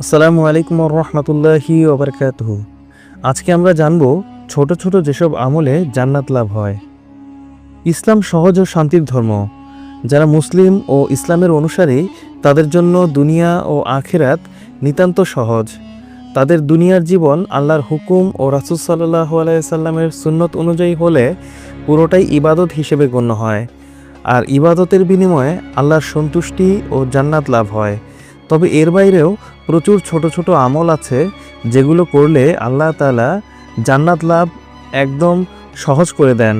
আসসালামু আলাইকুম রহমতুল্লাহি ওবরকাতহ আজকে আমরা জানব ছোট ছোট যেসব আমলে জান্নাত লাভ হয়। ইসলাম সহজ ও শান্তির ধর্ম। যারা মুসলিম ও ইসলামের অনুসারী, তাদের জন্য দুনিয়া ও আখেরাত নিতান্ত সহজ। তাদের দুনিয়ার জীবন আল্লাহর হুকুম ও রাসুল সাল্লাহ আলাইসাল্লামের সুন্নত অনুযায়ী হলে পুরোটাই ইবাদত হিসেবে গণ্য হয়। আর ইবাদতের বিনিময়ে আল্লাহর সন্তুষ্টি ও জান্নাত লাভ হয়। তবে এর বাইরেও প্রচুর ছোট ছোট আমল আছে যেগুলো করলে আল্লাহ তালা জান্নাত লাভ একদম সহজ করে দেন।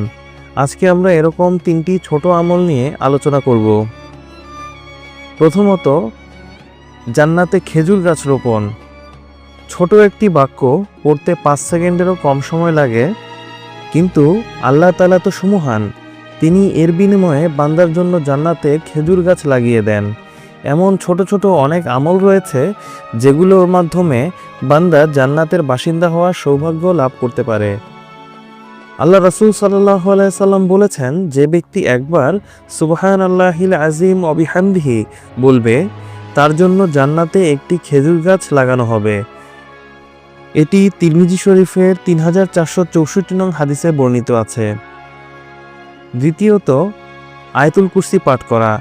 আজকে আমরা এরকম তিনটি ছোট আমল নিয়ে আলোচনা করব। প্রথমত, জান্নাতে খেজুর গাছ রোপণ। ছোট একটি বাক্য পড়তে পাঁচ সেকেন্ডেরও কম সময় লাগে, কিন্তু আল্লাহ তালা তো সুমহান। তিনি এর বিনিময়ে বান্দার জন্য জান্নাতে খেজুর গাছ লাগিয়ে দেন। এমন ছোট ছোট অনেক আমল রয়েছে যেগুলোর মাধ্যমে বান্দা জান্নাতের বাসিন্দা হওয়ার সৌভাগ্য লাভ করতে পারে। আল্লাহ রসুল সাল্লাহ সাল্লাম বলেছেন, যে ব্যক্তি একবার সুবহান আল্লাহিল আজিম অবিহান্দিহি বলবে, তার জন্য জান্নাতে একটি খেজুর গাছ লাগানো হবে। এটি তিরমিজি শরীফের তিন হাজার চারশো চৌষট্টি নং হাদিসে বর্ণিত আছে। দ্বিতীয়ত, আয়তুল কুরসি পাঠ করা।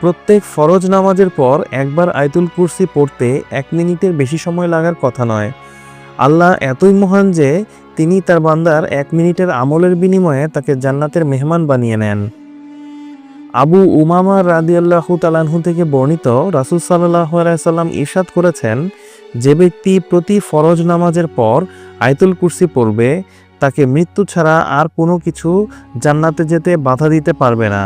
প্রত্যেক ফরজ নামাজের পর একবার আয়তুল কুরসি পড়তে এক মিনিটের বেশি সময় লাগার কথা নয়। আল্লাহ এতই মহান যে, তিনি তার বান্দার এক মিনিটের আমলের বিনিময়ে তাকে জান্নাতের মেহমান বানিয়ে নেন। আবু উমামা রাদিয়াল্লাহু তালানহু থেকে বর্ণিত রাসুল সাল্লাহ সাল্লাম ইরশাদ করেছেন, যে ব্যক্তি প্রতি ফরজ নামাজের পর আয়তুল কুরসি পড়বে, তাকে মৃত্যু ছাড়া আর কোনো কিছু জান্নাতে যেতে বাধা দিতে পারবে না।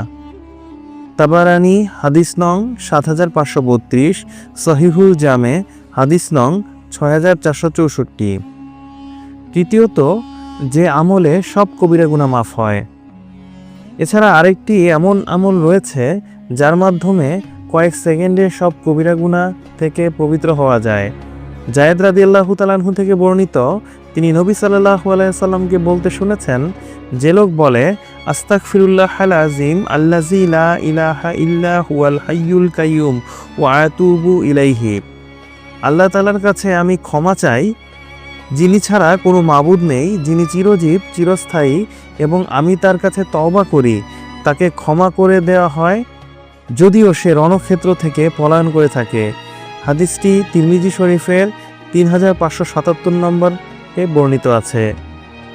তাবারানি, হাদিস নং সাত হাজার পাঁচশো বত্রিশ, সহিহুল জামে, হাদিস নং ছয় হাজার চারশো চৌষট্টি। তৃতীয়ত, যে আমলে সব কবিরা গুণা মাফ হয়। এছাড়া আরেকটি এমন আমল রয়েছে, যার মাধ্যমে কয়েক সেকেন্ডে সব কবিরা গুণা থেকে পবিত্র হওয়া যায়। জায়েদ রাদি আল্লাহ তালাহু থেকে বর্ণিত তিনি নবী সাল্লাহ আলাইসাল্লামকে বলতে শুনেছেন, যে লোক বলে আস্তাক ফিরুল্লাহ আজিম আল্লাজি লা ইলাহা ইল্লা হুয়াল কাইয়ুম ও আয়াতুবু ইলাইহি। আল্লাহ তালার কাছে আমি ক্ষমা চাই, যিনি ছাড়া কোনো মাবুদ নেই, যিনি চিরজীব, চিরস্থায়ী এবং আমি তার কাছে তওবা করি। তাকে ক্ষমা করে দেওয়া হয়, যদিও সে রণক্ষেত্র থেকে পলায়ন করে থাকে। হাদিসটি তিরমিজি শরীফের তিন হাজার পাঁচশো সাতাত্তর নম্বরে বর্ণিত আছে,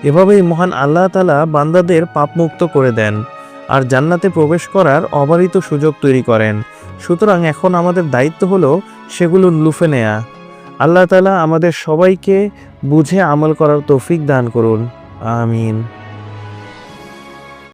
এভাবেই মহান আল্লাহ তালা বান্দাদের পাপমুক্ত করে দেন আর জান্নাতে প্রবেশ করার অবারিত সুযোগ তৈরি করেন। সুতরাং এখন আমাদের দায়িত্ব হলো সেগুলো লুফে নেয়া। আল্লাহ তালা আমাদের সবাইকে বুঝে আমল করার তৌফিক দান করুন। আমিন।